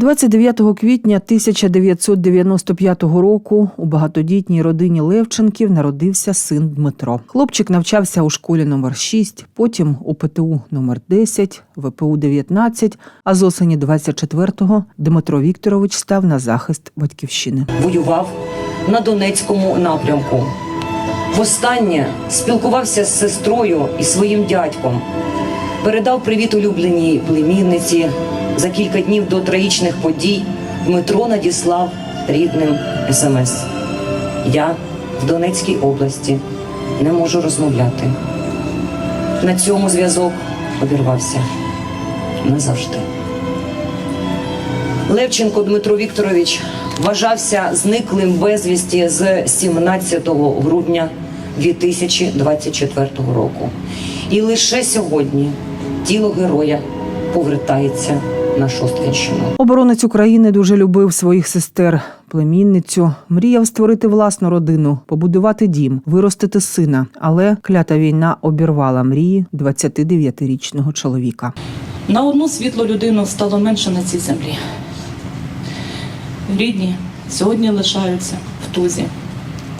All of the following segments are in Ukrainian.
29 квітня 1995 року у багатодітній родині Левченків народився син Дмитро. Хлопчик навчався у школі номер 6, потім у ПТУ номер 10, ВПУ 19, а з осені 24-го Дмитро Вікторович став на захист батьківщини. воював на Донецькому напрямку. Востаннє спілкувався з сестрою і своїм дядьком. Передав привіт улюбленій племінниці. За кілька днів до трагічних подій Дмитро надіслав рідним смс. Я в Донецькій області не можу розмовляти. На цьому зв'язок обірвався назавжди. Левченко Дмитро Вікторович вважався зниклим безвісті з 17 грудня 2024 року. І лише сьогодні тіло героя повертається на Шосткинщину. Оборонець України дуже любив своїх сестер, племінницю, мріяв створити власну родину, побудувати дім, виростити сина. Але клята війна обірвала мрії 29-річного чоловіка. На одну світлу людину стало менше на цій землі. Рідні сьогодні лишаються в тузі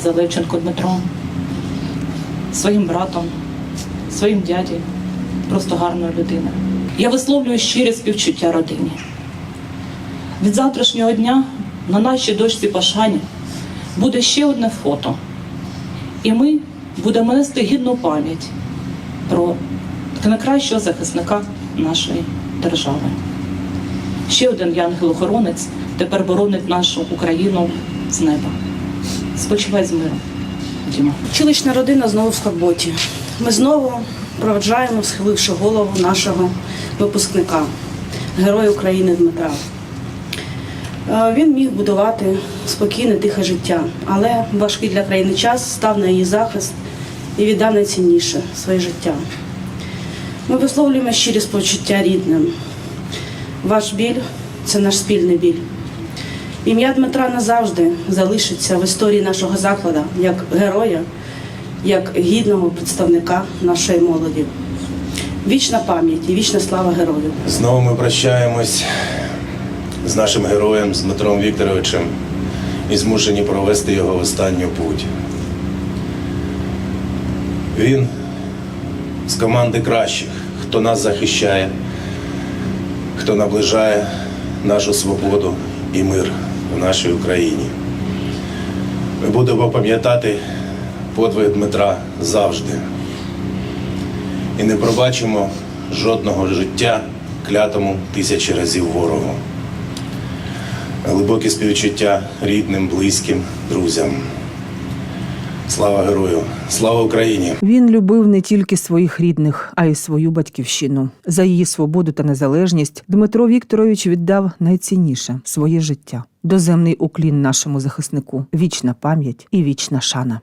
за Левченко Дмитром, своїм братом, своїм дяді, просто гарною людиною. Я висловлюю щире співчуття родині. Від завтрашнього дня на нашій дошці Пашані буде ще одне фото. І ми будемо нести гідну пам'ять про найкращого захисника нашої держави. Ще один янгел-охоронець тепер боронить нашу Україну з неба. Спочивай з миром, Діма. Чоловічна родина знову в скорботі. Ми знову проведжаємо, схиливши голову нашого випускника, героя України Дмитра. Е, Він міг будувати спокійне, тихе життя, але важкий для країни час став на її захист і віддав найцінніше своє життя. Ми висловлюємо щирі спочуття рідним. Ваш біль це наш спільний біль. Ім'я Дмитра назавжди залишиться в історії нашого закладу як героя, як гідного представника нашої молоді. Вічна пам'ять і вічна слава герою. Знову ми прощаємось з нашим героєм, з Дмитром Вікторовичем, і змушені провести його в останню путь. Він з команди кращих, хто нас захищає, хто наближає нашу свободу і мир в нашій Україні. Ми будемо пам'ятати подвиг Дмитра завжди і не пробачимо жодного життя клятому тисячі разів ворогу. Глибокі співчуття рідним, близьким, друзям. Слава герою! Слава Україні! Він любив не тільки своїх рідних, а й свою батьківщину. За її свободу та незалежність Дмитро Вікторович віддав найцінніше своє життя. Доземний уклін нашому захиснику, вічна пам'ять і вічна шана.